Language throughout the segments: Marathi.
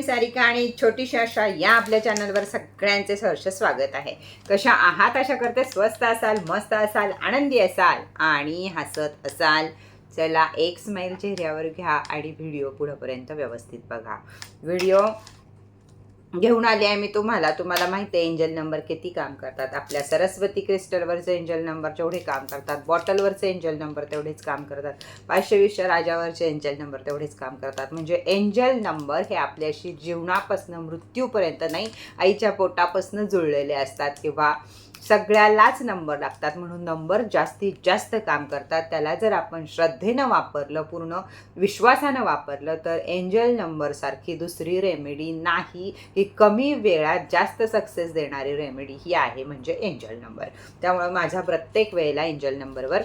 मी सारिका आणि छोटीशी आशा या आपल्या चॅनलवर सगळ्यांचे सहर्ष स्वागत आहे. कशा आहात? अशा करते स्वस्त असाल मस्त असाल आनंदी असाल आणि हसत असाल. चला एक स्माईल चेहऱ्यावर घ्या आणि व्हिडिओ पुढंपर्यंत व्यवस्थित बघा. व्हिडिओ घेऊन आले आहे मी तुम्हाला. तुम्हाला माहिती आहे एंजल नंबर किती काम करतात. आपल्या सरस्वती क्रिस्टलवरचे एंजल नंबर तेवढे काम करतात. बॉटलवरचे एंजल नंबर तेवढेच काम करतात. पाचशे राजावरचे एंजल नंबर तेवढेच काम करतात. म्हणजे एंजल नंबर हे आपल्याशी जीवनापासून मृत्यूपर्यंत नाही आईच्या पोटापासनं जुळलेले असतात. किंवा सगळ्यालाच नंबर लागतात म्हणून नंबर जास्तीत जास्त काम करतात. त्याला जर आपण श्रद्धेनं वापरलं पूर्ण विश्वासानं वापरलं तर एंजल नंबरसारखी दुसरी रेमेडी नाही. ही कमी वेळात जास्त सक्सेस देणारी रेमेडी ही आहे म्हणजे एंजल नंबर. त्यामुळे माझ्या प्रत्येक वेळेला एंजल नंबरवर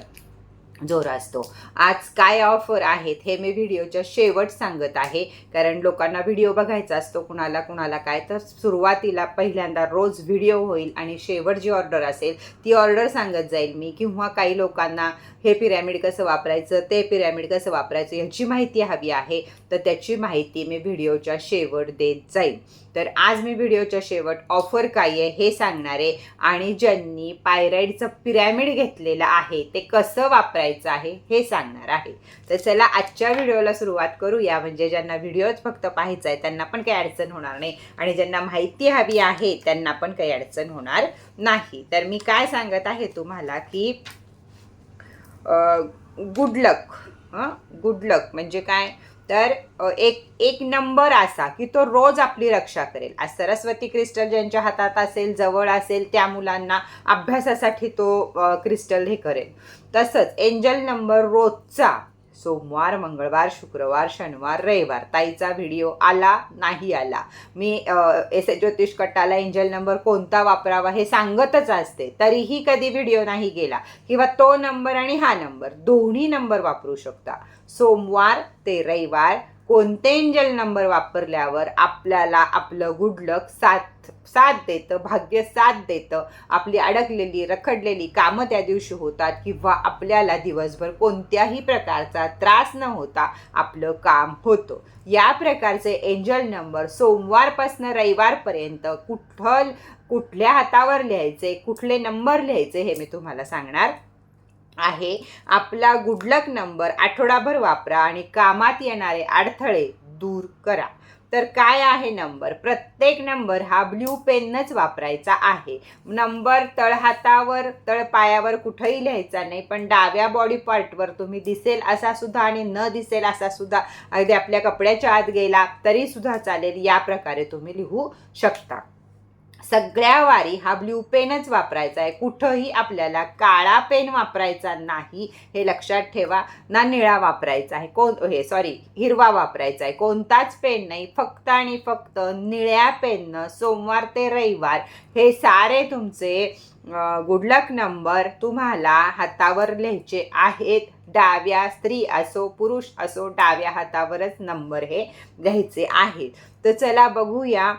जोर असतो. आज काय ऑफर आहेत हे मी व्हिडिओच्या शेवट सांगत आहे. कारण लोकांना व्हिडिओ बघायचा असतो कुणाला कुणाला काय. तर सुरुवातीला पहिल्यांदा रोज व्हिडिओ होईल आणि शेवट जी ऑर्डर असेल ती ऑर्डर सांगत जाईल मी. किंवा काही लोकांना हे पिरॅमिड कसं वापरायचं ते पिरॅमिड कसं वापरायचं ह्याची माहिती हवी आहे. तर त्याची माहिती मी व्हिडिओच्या शेवट देत जाईल. तर आज मी व्हिडिओच्या शेवट ऑफर काय आहे हे सांगणार आहे. आणि ज्यांनी पायराईडचं पिरॅमिड घेतलेलं आहे ते कसं वापरायचं आहे हे सांगणार आहे. तर चला आजच्या व्हिडिओला सुरुवात करूया. म्हणजे ज्यांना व्हिडिओच फक्त पाहायचा आहे त्यांना पण काही अडचण होणार नाही. आणि ज्यांना माहिती हवी आहे त्यांना पण काही अडचण होणार नाही. तर मी काय सांगत आहे तुम्हाला की गुड लक हां गुड लक म्हणजे काय? तर एक एक नंबर असा की तो रोज आपली रक्षा करेल. आज सरस्वती क्रिस्टल ज्यांच्या हातात असेल जवळ असेल त्या मुलांना अभ्यासासाठी तो क्रिस्टल हे करेल. तसंच एंजल नंबर रोजचा सोमवार मंगळवार शुक्रवार शनिवार रविवार ताईचा व्हिडिओ आला नाही आला. मी एस एच ज्योतिष कट्टाला एंजल नंबर कोणता वापरावा हे सांगतच असते. तरीही कधी व्हिडिओ नाही गेला किंवा तो नंबर आणि हा नंबर दोन्ही नंबर वापरू शकता. सोमवार ते रविवार कोणते एंजल नंबर वापरल्यावर आपल्याला आपलं गुड लक साथ साथ देतं भाग्य साथ देतं. आपली अडकलेली रखडलेली कामं त्या दिवशी होतात किंवा आपल्याला दिवसभर कोणत्याही प्रकारचा त्रास न होता आपलं काम होतं. या प्रकारचे एंजल नंबर सोमवारपासून रविवारपर्यंत कुठल कुठल्या हातावर लिहायचे कुठले नंबर लिहायचे हे मी तुम्हाला सांगणार आहे. आपला गुडलक नंबर आठवडाभर वापरा आणि कामात येणारे अडथळे दूर करा. तर काय आहे नंबर प्रत्येक नंबर हा ब्ल्यू पेनच वापरायचा आहे. नंबर तळहातावर तळपायावर कुठंही लिहायचा नाही पण डाव्या बॉडी पार्टवर तुम्ही दिसेल असा सुद्धा आणि न दिसेल असा सुद्धा अगदी आपल्या कपड्याच्या आत गेला तरी सुद्धा चालेल या प्रकारे तुम्ही लिहू शकता. सगळ्या वारी हा ब्ल्यू पेनच वापरायचा आहे. कुठंही आपल्याला काळा पेन वापरायचा नाही. हे लक्षात ठेवा. ना निळा वापरायचा आहे. कोण हे सॉरी हिरवा वापरायचा आहे. कोणताच पेन नाही. फक्त आणि फक्त निळ्या पेननं सोमवार ते रविवार हे सारे तुमचे गुडलक नंबर तुम्हाला हातावर लिहायचे आहेत. डाव्या स्त्री असो पुरुष असो डाव्या हातावरच नंबर हे लिहायचे आहेत. तर चला बघूया.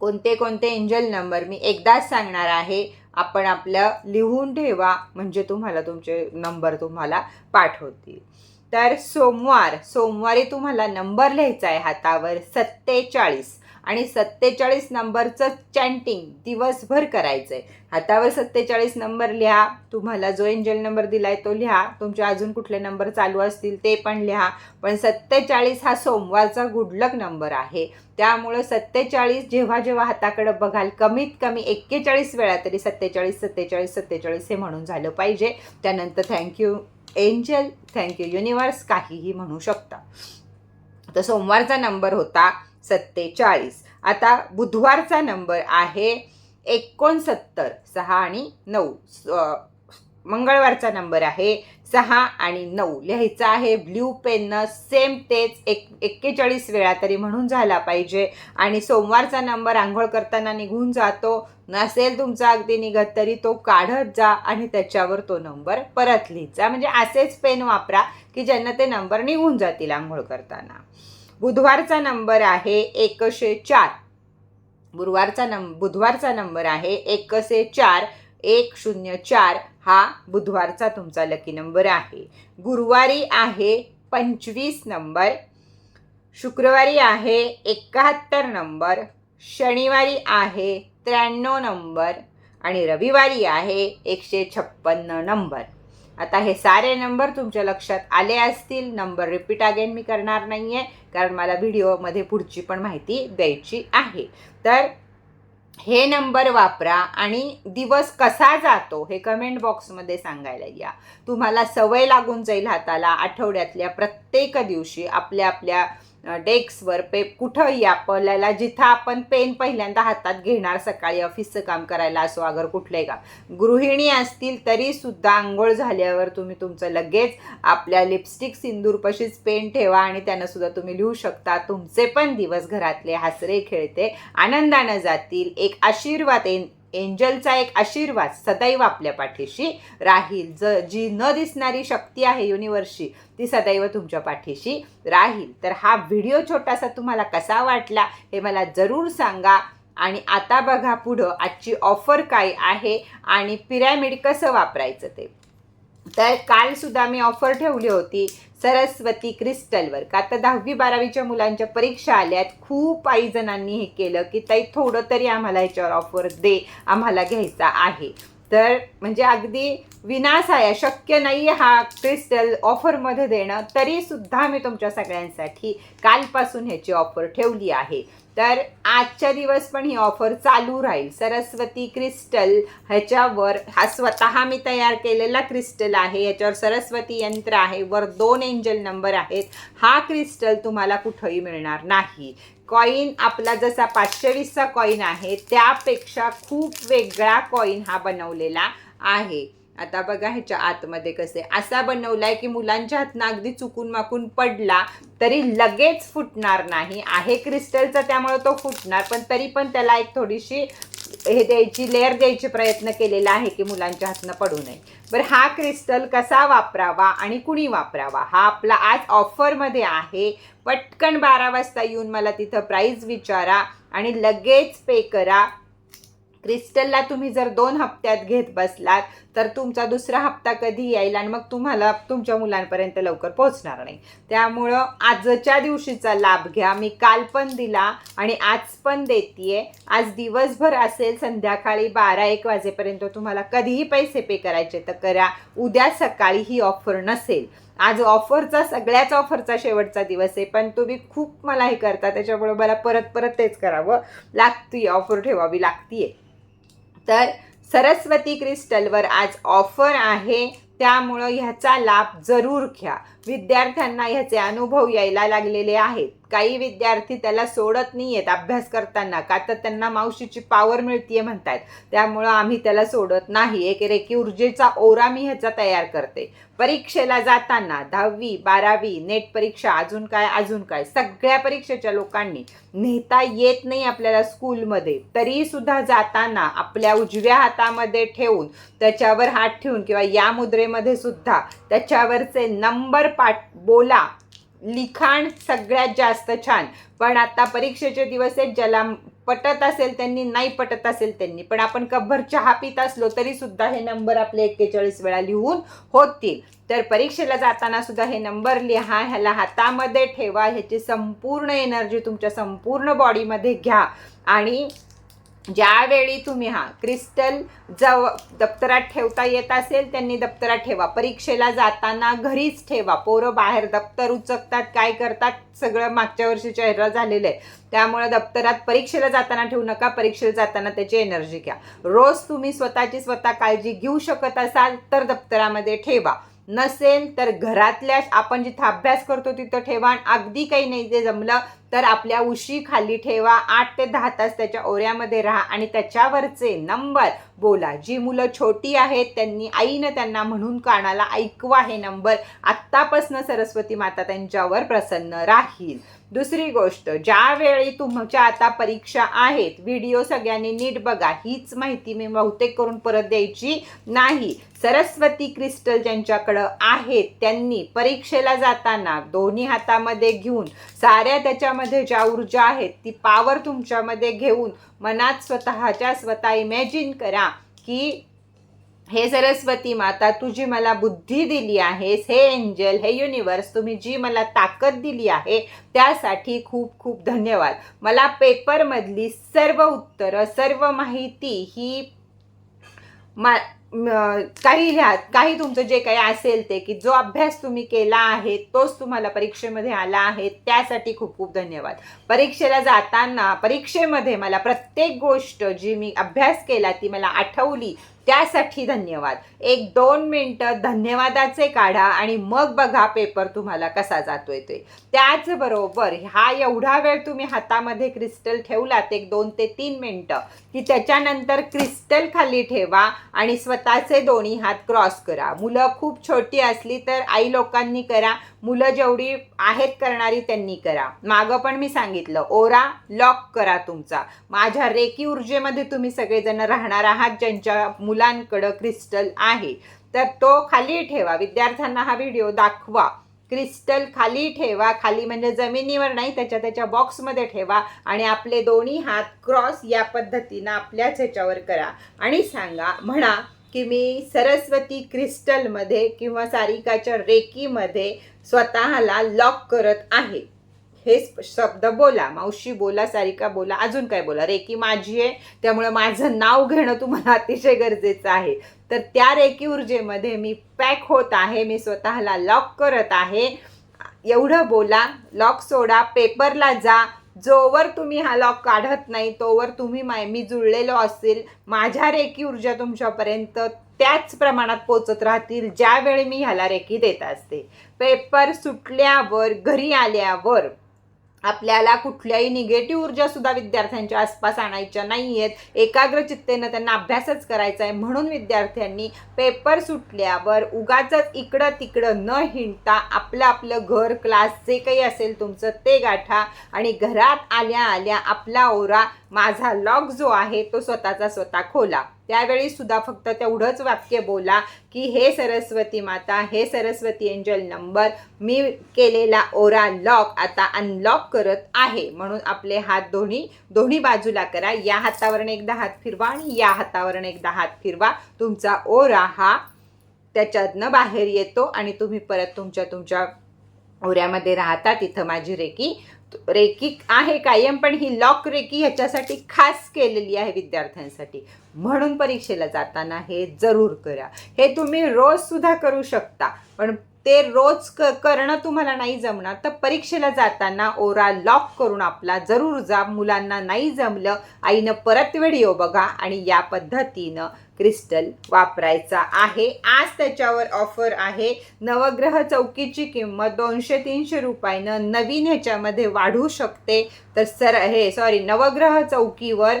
कोणते कोणते एंजल नंबर मी एकदाच सांगणार आहे. आपण आपलं लिहून ठेवा म्हणजे तुम्हाला तुमचे नंबर तुम्हाला पाठवतील. तर सोमवार सोमवारी तुम्हाला नंबर लिहायचा आहे हातावर सत्तेचाळीस. आणि सत्तेचाळीस नंबरचं चॅन्टिंग दिवसभर करायचं आहे हातावर सत्तेचाळीस नंबर लिहा तुम्हाला जो एंजल नंबर दिला आहे तो लिहा तुमचे अजून कुठले नंबर चालू असतील ते पण लिहा पण सत्तेचाळीस हा सोमवारचा गुडलक नंबर आहे. त्यामुळं सत्तेचाळीस जेव्हा जेव्हा हाताकडं बघाल कमीत कमी एक्केचाळीस वेळा तरी सत्तेचाळीस सत्तेचाळीस सत्तेचाळीस हे म्हणून झालं पाहिजे. त्यानंतर थँक्यू एंजल थँक्यू युनिवर्स काहीही म्हणू शकता. तर सोमवारचा नंबर होता. सत्तेचाळीस. आता बुधवारचा नंबर आहे एकोणसत्तर सहा आणि नऊ. स- मंगळवारचा नंबर आहे सहा आणि नऊ. लिहायचा आहे ब्ल्यू पेननं सेम तेच एक एक्केचाळीस वेळा तरी म्हणून झाला पाहिजे. आणि सोमवारचा नंबर आंघोळ करताना निघून जातो. नसेल तुमचा अगदी निघत तरी तो काढत जा आणि त्याच्यावर तो नंबर परत लिहित जा म्हणजे असेच पेन वापरा की ज्यांना ते नंबर निघून जातील आंघोळ करताना. बुधवारचा नंबर आहे एकशे चार. गुरुवारचा नंब बुधवारचा नंबर आहे एकशे चार एक शून्य चार हा बुधवारचा तुमचा लकी नंबर आहे. गुरुवारी आहे पंचवीस नंबर शुक्रवारी आहे एकाहत्तर नंबर शनिवारी आहे त्र्याण्णव नंबर आणि रविवारी आहे एकशे छप्पन्न नंबर. आता हे सारे नंबर तुमच्या लक्षात आले असतील. नंबर रिपीट अगेन मी करणार नाही आहे कारण मला व्हिडिओमध्ये पुढची पण माहिती द्यायची आहे. तर हे नंबर वापरा आणि दिवस कसा जातो हे कमेंट बॉक्समध्ये सांगायला या. तुम्हाला सवय लागून जाईल हाताला आठवड्यातल्या प्रत्येक दिवशी आपल्या आपल्या डेस्कवर पे कुठंही आपल्याला जिथं आपण पेन पहिल्यांदा हातात घेणार सकाळी ऑफिसचं काम करायला असो अगर कुठले का गृहिणी असतील तरी सुद्धा आंघोळ झाल्यावर तुम्ही तुमचं लगेच आपल्या लिपस्टिक सिंदूरपाशीच पेन ठेवा आणि त्यानं सुद्धा तुम्ही लिहू शकता. तुमचे पण दिवस घरातले हसरे खेळते आनंदानं जातील. एक आशीर्वाद एंजलचा एक आशीर्वाद सदैव आपल्या पाठीशी राहील. ज जी न दिसणारी शक्ती आहे युनिवर्सची ती सदैव तुमच्या पाठीशी राहील. तर हा व्हिडिओ छोटासा तुम्हाला कसा वाटला हे मला जरूर सांगा. आणि आता बघा पुढं आजची ऑफर काय आहे आणि पिरॅमिड कसं वापरायचं ते. तर काल सुद्धा मी ऑफर ठेवली होती सरस्वती क्रिस्टलवर का तर दहावी बारावीच्या मुलांच्या परीक्षा आल्यात. खूप आई जणांनी हे केलं की ताई थोडं तरी आम्हाला ह्याच्यावर ऑफर दे आम्हाला घ्यायचा आहे. तर म्हणजे अगदी विनासाया शक्य नाही हा क्रिस्टल ऑफरमध्ये देणं. तरीसुद्धा मी तुमच्या सगळ्यांसाठी कालपासून ह्याची ऑफर ठेवली आहे. तर आजच्या दिवस पण ही ऑफर चालू राहील. सरस्वती क्रिस्टल ह्याच्यावर हा स्वतः मी तयार केलेला क्रिस्टल आहे. याच्यावर सरस्वती यंत्र आहे. वर दोन एंजल नंबर आहेत. हा क्रिस्टल तुम्हाला कुठंही मिळणार नाही. कॉईन आपला जसा पाचशे वीसचा कॉईन आहे त्यापेक्षा खूप वेगळा कॉईन हा बनवलेला आहे. आता बघा ह्याच्या आतमध्ये कसे असा बनवलाय की मुलांच्या हातनं अगदी चुकून माकून पडला तरी लगेच फुटणार नाही. आहे क्रिस्टलचा त्यामुळे तो फुटणार पण तरी पण त्याला एक थोडीशी हे द्यायची लेअर द्यायचे प्रयत्न केलेला आहे की मुलांच्या हातनं पडू नये. बरं हा क्रिस्टल कसा वापरावा आणि कुणी वापरावा? हा आपला आज ऑफरमध्ये आहे. पटकन बारा वाजता येऊन मला तिथं प्राईज विचारा आणि लगेच पे करा. क्रिस्टलला तुम्ही जर दोन हप्त्यात घेत बसलात तर तुमचा दुसरा हप्ता कधी येईल आणि मग तुम्हाला तुमच्या मुलांपर्यंत लवकर पोहोचणार नाही. त्यामुळं आजच्या दिवशीचा लाभ घ्या. मी काल पण दिला आणि आज पण देतीये. आज दिवसभर असेल संध्याकाळी बारा एक वाजेपर्यंत तुम्हाला कधीही पैसे पे करायचे तर करा. उद्या सकाळी ही ऑफर नसेल. आज ऑफरचा सगळ्याच ऑफरचा शेवटचा दिवस आहे पण तुम्ही खूप मला हे करता त्याच्यामुळे मला परत परत तेच करावं लागती ऑफर ठेवावी लागतीये. तर सरस्वती क्रिस्टलवर आज ऑफर आहे. त्यामुळं ह्याचा लाभ जरूर घ्या. विद्यार्थ्यांना ह्याचे अनुभव यायला लागलेले आहेत. काही विद्यार्थी त्याला सोडत नाही आहेत अभ्यास करताना का तर त्यांना मावशीची पावर मिळतीये म्हणतात त्यामुळं आम्ही त्याला सोडत नाही. एक रेकी ऊर्जेचा ओरा मी ह्याचा तयार करते. परीक्षेला जाताना दहावी बारावी नेट परीक्षा अजून काय अजून काय सगळ्या परीक्षेच्या लोकांनी नेता येत नाही आपल्याला स्कूलमध्ये तरी सुद्धा जाताना आपल्या उजव्या हातामध्ये ठेवून त्याच्यावर हात ठेवून किंवा या मुद्रेमध्ये सुद्धा त्याच्यावरचे नंबर पाठ बोला लिखाण सगळ्यात जास्त छान. पण आता परीक्षेचे दिवस आहेत ज्याला पटत असेल त्यांनी नाही पटत असेल त्यांनी. पण आपण कपभर चहा पित असलो तरी सुद्धा हे नंबर आपले एक्केचाळीस वेळा लिहून होतील. तर परीक्षेला जाताना सुद्धा हे नंबर लिहा ह्याला हातामध्ये ठेवा. ह्याची संपूर्ण एनर्जी तुमच्या संपूर्ण बॉडीमध्ये घ्या. आणि ज्यावेळी तुम्ही हा क्रिस्टल जव दप्तरात ठेवता येत असेल त्यांनी दप्तरात ठेवा. परीक्षेला जाताना घरीच ठेवा. पोरं बाहेर दप्तर उचकतात काय करतात सगळं मागच्या वर्षी चेहरा झालेलं आहे. त्यामुळे दप्तरात परीक्षेला जाताना ठेवू नका परीक्षेला जाताना त्याची एनर्जी घ्या. रोज तुम्ही स्वतःची स्वतः काळजी घेऊ शकत असाल तर दप्तरामध्ये ठेवा. नसेल तर घरातल्या आपण जिथं अभ्यास करतो तिथं ठेवा. आणि अगदी काही नाही ते जमलं तर आपल्या उशी खाली ठेवा. आठ ते दहा तास त्याच्या ओऱ्यामध्ये राहा आणि त्याच्यावरचे नंबर बोला. जी मुलं छोटी आहेत त्यांनी आईनं त्यांना म्हणून कानाला ऐकवा हे नंबर. आत्तापासनं सरस्वती माता त्यांच्यावर प्रसन्न राहील. दुसरी गोष्ट ज्यावेळी तुमच्या आता परीक्षा आहेत व्हिडिओ सगळ्यांनी नीट बघा. हीच माहिती मी बहुतेक करून परत द्यायची नाही. सरस्वती क्रिस्टल ज्यांच्याकडं आहेत त्यांनी परीक्षेला जाताना दोन्ही हातामध्ये घेऊन साऱ्या त्याच्या तुमच्यामध्ये ज्या ऊर्जा आहेत ती पावर तुमच्यामध्ये घेऊन मनात स्वतःच्या स्वतः इमॅजिन करा की हे सरस्वती माता तुझी मला बुद्धी दिली आहेस हे एंजल हे युनिवर्स तुम्ही जी मला ताकद दिली आहे त्यासाठी खूप खूप धन्यवाद. मला पेपरमधली सर्व उत्तरं सर्व माहिती ही मा काही ह्या काही तुमचं जे काही असेल ते की जो अभ्यास तुम्ही केला आहे तोच तुम्हाला परीक्षेमध्ये आला आहे त्यासाठी खूप खूप धन्यवाद. परीक्षेला जाताना परीक्षेमध्ये मला प्रत्येक गोष्ट जी मी अभ्यास केला ती मला आठवली त्यासाठी धन्यवाद. एक दोन मिनटं धन्यवादाचे काढा आणि मग बघा पेपर तुम्हाला कसा जातोय ते. त्याचबरोबर हा एवढा वेळ तुम्ही हातामध्ये क्रिस्टल ठेवलात एक दोन ते तीन मिनटं की त्याच्यानंतर क्रिस्टल खाली ठेवा आणि स्वतःचे दोन्ही हात क्रॉस करा. मुलं खूप छोटी असली तर आई लोकांनी करा मुलं जेवढी आहेत करणारी त्यांनी करा. मागं पण मी सांगितलं ओरा लॉक करा तुमचा. माझ्या रेकी ऊर्जेमध्ये तुम्ही सगळेजण राहणार आहात ज्यांच्या मुलांकडं क्रिस्टल आहे. तर तो खाली ठेवा. विद्यार्थ्यांना हा व्हिडिओ दाखवा. क्रिस्टल खाली ठेवा. खाली म्हणजे जमिनीवर नाही त्याच्या त्याच्या बॉक्समध्ये ठेवा आणि आपले दोन्ही हात क्रॉस या पद्धतीनं आपल्याच ह्याच्यावर करा. आणि सांगा म्हणा की मी सरस्वती क्रिस्टलमध्ये किंवा सारिकाच्या रेकीमध्ये स्वतःला लॉक करत आहे. हे शब्द बोला मावशी बोला सारिका बोला अजून काय बोला? रेकी माझी आहे त्यामुळे माझं नाव घेणं तुम्हाला अतिशय गरजेचं आहे. तर त्या रेकी ऊर्जेमध्ये मी पॅक होत आहे मी स्वतःला लॉक करत आहे. एवढं बोला लॉक सोडा पेपरला जा. जोवर तुम्ही हा लॉक काढत नाही तोवर तुम्ही माय मी जुळलेलो असेल माझ्या रेकी ऊर्जा तुमच्यापर्यंत त्याच प्रमाणात पोचत राहतील ज्यावेळी मी ह्याला रेकी देत असते. पेपर सुटल्यावर घरी आल्यावर आपल्याला कुठल्याही निगेटिव्ह ऊर्जासुद्धा विद्यार्थ्यांच्या आसपास आणायच्या नाही आहेत एकाग्र चित्तेनं त्यांना अभ्यासच करायचा आहे. म्हणून विद्यार्थ्यांनी पेपर सुटल्यावर उगाच इकडं तिकडं न हिंडता आपलं आपलं घर क्लास जे काही असेल तुमचं ते गाठा आणि घरात आल्या आल्या आपला ओरा माझा लॉक जो आहे तो स्वतःचा स्वतः खोला. त्यावेळी सुद्धा फक्त तेवढंच वाक्य बोला की हे सरस्वती माता हे सरस्वती एंजल नंबर मी केलेला ओरा लॉक आता अनलॉक करत आहे. म्हणून आपले हात दोन्ही दोन्ही बाजूला करा. या हातावरून एकदा हात फिरवा आणि या हातावरून एकदा हात फिरवा. तुमचा ओरा हा त्याच्यातनं बाहेर येतो आणि तुम्ही परत तुमच्या तुमच्या ओऱ्यामध्ये राहता. तिथं माझी रेकी रेकी आहे कायम पण ही लॉक रेकी ह्याच्यासाठी खास केलेली आहे विद्यार्थ्यांसाठी. म्हणून परीक्षेला जाताना हे जरूर करा. हे तुम्ही रोज सुद्धा करू शकता. पण ते रोज क करणं तुम्हाला नाही जमणार. तर परीक्षेला जाताना ओरा लॉक करून आपला जरूर जा. मुलांना नाही जमलं आईनं परत व्हिडिओ बघा आणि या पद्धतीनं क्रिस्टल वापरायचा आहे. आज त्याच्यावर ऑफर आहे. नवग्रह चौकीची किंमत दोनशे तीनशे रुपयानं नवीन ह्याच्यामध्ये वाढू शकते. तर सर हे सॉरी नवग्रह चौकीवर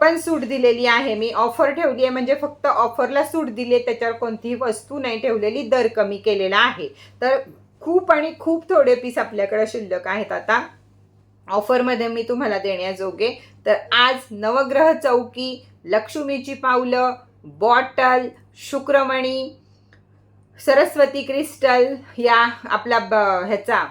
पण सूट दिलेली आहे. मी ऑफर ठेवली आहे. म्हणजे फक्त ऑफरला सूट दिली आहे. त्याच्यावर कोणतीही वस्तू नाही ठेवलेली. दर कमी केलेला आहे. तर खूप आणि खूप थोडे पीस आपल्याकडे शिल्लक आहेत. आता ऑफरमध्ये मी तुम्हाला देण्याजोगे. तर आज नवग्रह चौकी लक्ष्मीची पावलं बॉटल शुक्रमणी सरस्वती क्रिस्टल या आपला ब ह्याचा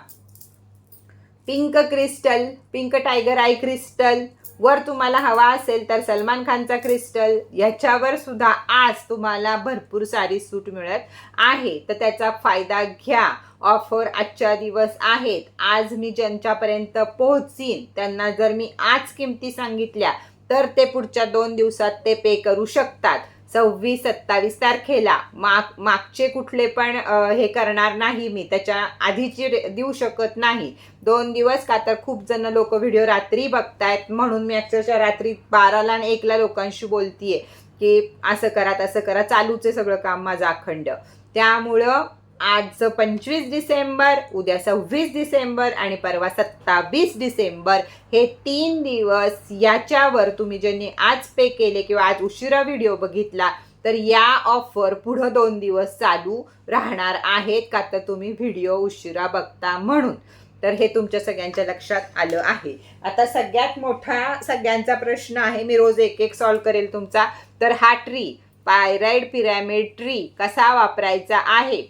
pink crystal pink tiger eye crystal वर तुम्हाला हवा असेल तर सलमान खानचा क्रिस्टल ह्याच्यावर सुद्धा आज तुम्हाला भरपूर सारी सूट मिळत आहे. तर त्याचा फायदा घ्या. ऑफर आजच्या दिवस आहेत. आज मी ज्यांच्यापर्यंत पोहोचीन त्यांना जर मी आज किमती सांगितल्या तर ते पुढच्या दोन दिवसात ते पे करू शकतात. सव्वीस सत्तावीस तारखेला. माग मागचे कुठले पण हे करणार नाही मी. त्याच्या आधीची देऊ शकत नाही. दोन दिवस का तर खूप जण लोक व्हिडिओ रात्री बघतायत. म्हणून मी अक्षरशः रात्री बाराला आणि एकला लोकांशी बोलतीये की असं करा तसं करा. चालूच आहे सगळं काम माझं अखंड. त्यामुळं आज पंचवीस डिसेंबर उद्या सव्वीस डिसेंबर आणि परवा सत्तावीस डिसेंबर हे तीन दिवस याच्यावर तुम्ही ज्यांनी आज पे केले किंवा आज उशिरा व्हिडिओ बघितला तर या ऑफर पुढं दोन दिवस चालू राहणार आहेत का तर तुम्ही व्हिडिओ उशिरा बघता म्हणून? तर हे तुमच्या सगळ्यांच्या लक्षात आलं आहे. आता सगळ्यात मोठा सगळ्यांचा प्रश्न आहे मी रोज एक एक सॉल्व करेल तुमचा. तर हा ट्री पायराईड पिरॅमिड ट्री कसा वापरायचा आहे?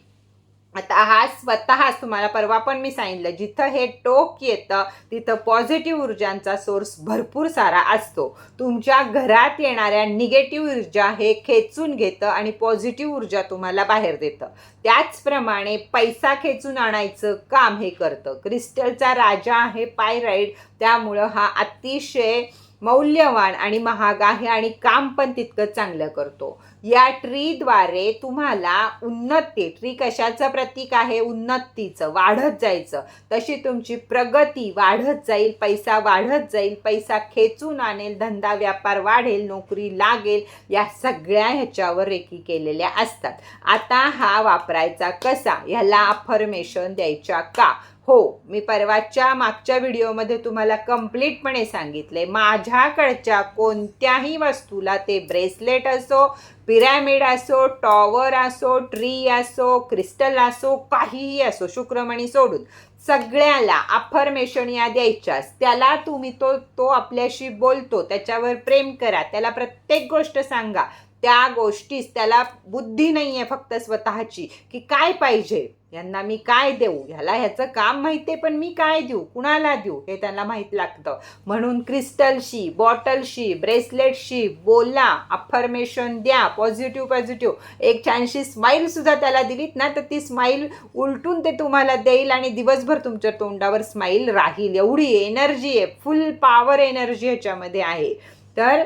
आता हा स्वतःच तुम्हाला परवा पण मी सांगितलं जिथं हे टोक येतं तिथं पॉझिटिव्ह ऊर्जांचा सोर्स भरपूर सारा असतो. तुमच्या घरात येणाऱ्या निगेटिव्ह ऊर्जा हे खेचून घेतं आणि पॉझिटिव्ह ऊर्जा तुम्हाला बाहेर देतं. त्याचप्रमाणे पैसा खेचून आणायचं काम हे करतं. क्रिस्टलचा राजा आहे पायराईड त्यामुळं हा अतिशय मौल्यवान आणि महाग आहे आणि काम पण तितकं चांगलं करतो. या ट्रीद्वारे तुम्हाला उन्नती ट्री कशाचं प्रतीक आहे? उन्नतीचं वाढत जायचं. तशी तुमची प्रगती वाढत जाईल पैसा वाढत जाईल पैसा खेचून आणेल धंदा व्यापार वाढेल नोकरी लागेल या सगळ्या ह्याच्यावर रेकी केलेल्या असतात. आता हा वापरायचा कसा? ह्याला अफर्मेशन द्यायच्या का? हो मी परवाच्या मागच्या व्हिडिओमध्ये तुम्हाला कम्प्लीटपणे सांगितले. माझ्याकडच्या कोणत्याही वस्तूला ते ब्रेसलेट असो पिरॅमिड असो टॉवर असो ट्री असो क्रिस्टल असो काहीही असो शुक्रमणी सोडून सगळ्याला अफर्मेशन या द्यायच्याच त्याला तुम्ही तो तो आपल्याशी बोलतो त्याच्यावर प्रेम करा. त्याला प्रत्येक गोष्ट सांगा. त्या गोष्टीस त्याला बुद्धी नाही आहे फक्त स्वतःची की काय पाहिजे? यांना मी काय देऊ? ह्याला ह्याचं काम माहिती आहे पण मी काय देऊ? कुणाला देऊ? हे त्यांना माहीत लागतं. म्हणून क्रिस्टलशी बॉटलशी ब्रेसलेटशी बोला अफर्मेशन द्या पॉझिटिव्ह पॉझिटिव्ह एक छानशी स्माईलसुद्धा त्याला दिलीत ना तर ती स्माईल उलटून ते तुम्हाला देईल आणि दिवसभर तुमच्या तोंडावर स्माईल राहील. एवढी एनर्जी आहे फुल पॉवर एनर्जी ह्याच्यामध्ये आहे. तर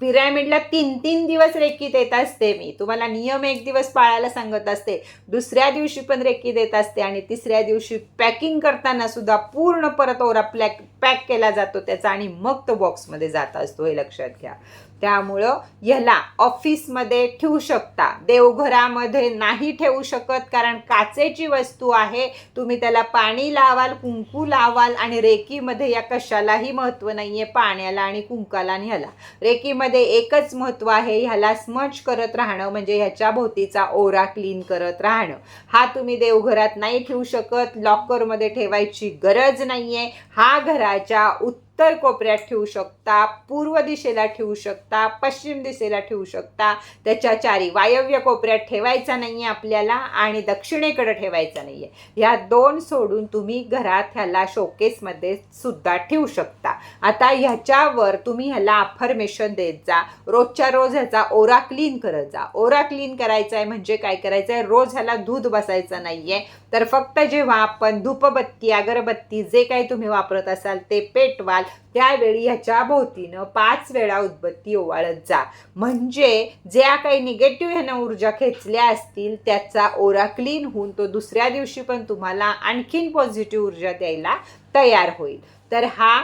पिरॅमिडला तीन तीन दिवस रेकी देत असते मी. तुम्हाला नियम एक दिवस पाळायला सांगत असते. दुसऱ्या दिवशी पण रेकी देत असते आणि तिसऱ्या दिवशी पॅकिंग करताना सुद्धा पूर्ण परत ओरा प्लॅक पॅक केला जातो त्याचा आणि मग तो बॉक्समध्ये जात असतो हे लक्षात घ्या. त्यामुळं ह्याला ऑफिसमध्ये ठेवू शकता. देवघरामध्ये नाही ठेवू शकत कारण काचेची वस्तू आहे. तुम्ही त्याला पाणी लावाल कुंकू लावाल आणि रेकीमध्ये या कशालाही महत्त्व नाही आहे पाण्याला आणि कुंकाला आणि ह्याला. रेकीमध्ये एकच महत्त्व आहे ह्याला स्मच करत राहणं म्हणजे ह्याच्या भोवतीचा ओरा क्लीन करत राहणं. हा तुम्ही देवघरात नाही ठेवू शकत लॉकरमध्ये ठेवायची गरज नाही आहे हा घराच्या उत्तर कोपऱ्यात ठेवू शकता पूर्व दिशेला ठेवू शकता पश्चिम दिशेला ठेवू शकता. त्याच्या चारी वायव्य कोपऱ्यात ठेवायचा नाही आहे आपल्याला आणि दक्षिणेकडे ठेवायचा नाही आहे ह्या दोन सोडून तुम्ही घरात ह्याला शोकेसमध्ये सुद्धा ठेवू शकता. आता ह्याच्यावर तुम्ही ह्याला अफर्मेशन देत जा. रोजच्या रोज ह्याचा ओरा क्लीन करत जा. ओरा क्लीन करायचा आहे म्हणजे काय करायचं आहे रोज ह्याला दूध बसायचं नाही आहे तर फक्त जेव्हा आपण धूपबत्ती अगरबत्ती जे काही तुम्ही वापरत असाल ते पेटवाल. त्यावेळी ह्याच्या भोवतीनं पाच वेळा उदबत्ती ओवाळत जा. म्हणजे ज्या काही निगेटिव्ह ह्यानं ऊर्जा खेचल्या असतील त्याचा ओरा क्लीन होऊन तो दुसऱ्या दिवशी पण तुम्हाला आणखीन पॉझिटिव्ह ऊर्जा द्यायला तयार होईल. तर हा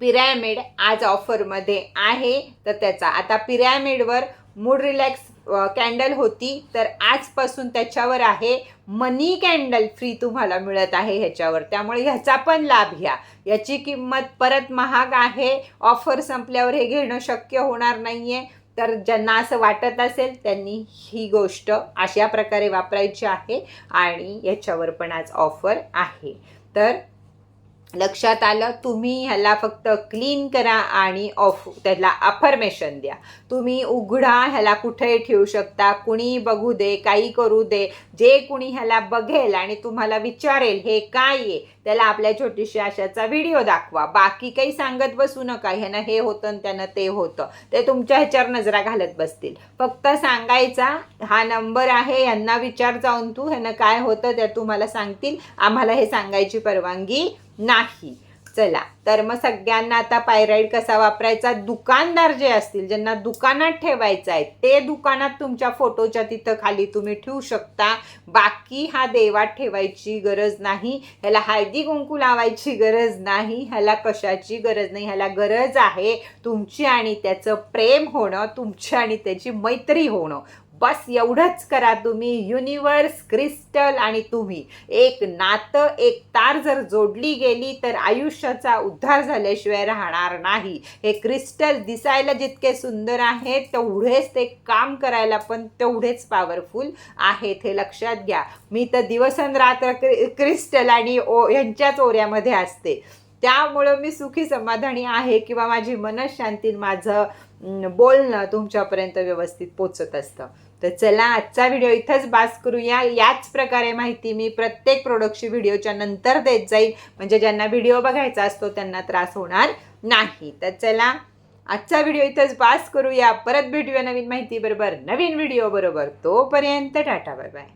पिरॅमिड आज ऑफरमध्ये आहे. तर त्याचा आता पिरॅमिडवर मूड रिलॅक्स कॅन्डल होती. तर आजपासून त्याच्यावर आहे. मनी कॅन्डल फ्री तुम्हाला मिळत आहे ह्याच्यावर. त्यामुळे ह्याचा पण लाभ घ्या. याची किंमत परत महाग आहे. ऑफर संपल्यावर हे घेणं शक्य होणार नाही आहे तर ज्यांना असं वाटत असेल त्यांनी ही गोष्ट अशा प्रकारे वापरायची आहे आणि याच्यावर पण आज ऑफर आहे. तर लक्षात आलं तुम्ही ह्याला फक्त क्लीन करा आणि ऑफ त्याला अफर्मेशन द्या. तुम्ही उघडा ह्याला कुठे ठेवू शकता कुणी बघू दे काही करू दे जे कुणी ह्याला बघेल आणि तुम्हाला विचारेल हे काय आहे त्याला आपल्या छोटीशी आशाचा व्हिडिओ दाखवा. बाकी काही सांगत बसू नका ह्यानं हे होतं आणि त्यानं ते होतं. ते तुमच्या ह्याच्यावर नजरा घालत बसतील. फक्त सांगायचा हा नंबर आहे यांना विचार जाऊन तू ह्यानं काय होतं त्या तुम्हाला सांगतील. आम्हाला हे सांगायची परवानगी नाही. चला तर मग सगळ्यांना आता पायराईड कसा वापरायचा? दुकानदार जे असतील ज्यांना दुकानात ठेवायचं आहे ते दुकानात तुमच्या फोटोच्या तिथं खाली तुम्ही ठेवू शकता. बाकी हा देवात ठेवायची गरज नाही ह्याला हळदी कुंकू लावायची गरज नाही ह्याला कशाची गरज नाही ह्याला गरज आहे तुमची आणि त्याचं प्रेम होणं तुमची आणि त्याची मैत्री होणं. बस एवढंच करा तुम्ही. युनिवर्स क्रिस्टल आणि तुम्ही. एक नातं एक तार जर जोडली गेली तर आयुष्याचा उद्धार झाल्याशिवाय राहणार नाही. हे क्रिस्टल दिसायला जितके सुंदर आहेत तेवढेच ते काम करायला पण तेवढेच पॉवरफुल आहेत हे लक्षात घ्या. मी तर दिवसनरात्र क्रि क्रिस्टल आणि ओ यांच्याच ओऱ्यामध्ये असते. त्यामुळं मी सुखी समाधानी आहे किंवा माझी मनशांती माझं बोलणं तुमच्यापर्यंत व्यवस्थित पोचत असतं. तर चला आजचा व्हिडिओ इथंच बास करूया. याच प्रकारे माहिती मी प्रत्येक प्रोडक्टची व्हिडिओच्या नंतर देत जाईल म्हणजे ज्यांना व्हिडिओ बघायचा असतो त्यांना त्रास होणार नाही. तर चला आजचा व्हिडिओ इथंच बास करूया. परत भेटूया नवीन माहिती बरोबर नवीन व्हिडिओ बरोबर. तोपर्यंत टाटा बाय बाय